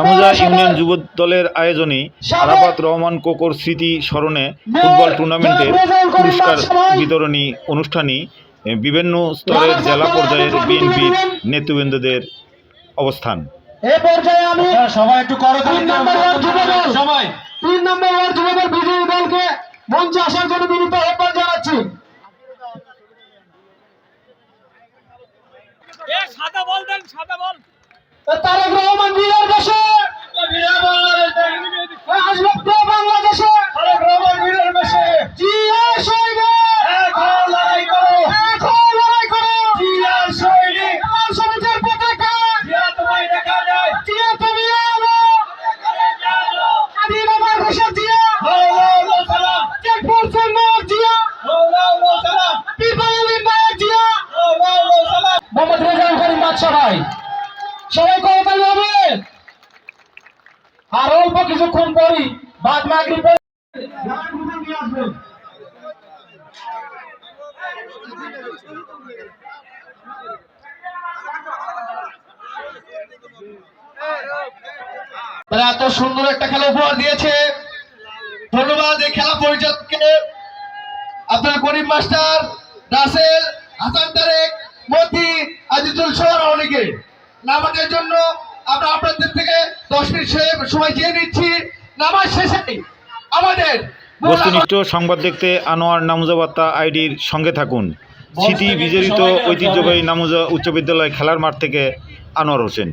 নামুজা union যুব দলের আয়োজনে আরাফাত রহমান কোকর স্মৃতি স্মরণে ফুটবল টুর্নামেন্টের পুরস্কার বিতরণী অনুষ্ঠানে বিভিন্ন স্তরের জেলা পর্যায়ের বিএনপির নেতৃবৃন্দদের অবস্থান। এ পর্যায়ে আমি সবাই একটু করো তিন নম্বর ওয়ার্ড যুব সবাই। তিন নম্বর ওয়ার্ড যুব দল বিজয়ী দলকে মঞ্চে আসার জন্য বিনীত আহ্বান জানাচ্ছি। সাদা বল দেন সাদা বল। তারেক রহমান বাদশা ভাই। সবাই করতালি হবে আর অল্প কিছুক্ষণ পরই বাদ তারা এত সুন্দর একটা খেলা উপহার দিয়েছে। ধন্যবাদ এই খেলা পরিচালককে। আব্দুল করিম মাস্টার, রাসেল, হাসান তারেক, মতি আজিজুল সহ অনেকে। নামাজের জন্য আমরা আপনাদের থেকে দশ মিনিট সময় চেয়ে নিচ্ছি। নামাজ শেষে আমাদের বস্তুনিষ্ঠ সংবাদ দেখতে আনোয়ার নামুজা বার্তা আইডির সঙ্গে থাকুন। স্মৃতি বিজড়িত ঐতিহ্যবাহী নামুজা উচ্চ বিদ্যালয় খেলার মাঠ থেকে আনোয়ার হোসেন।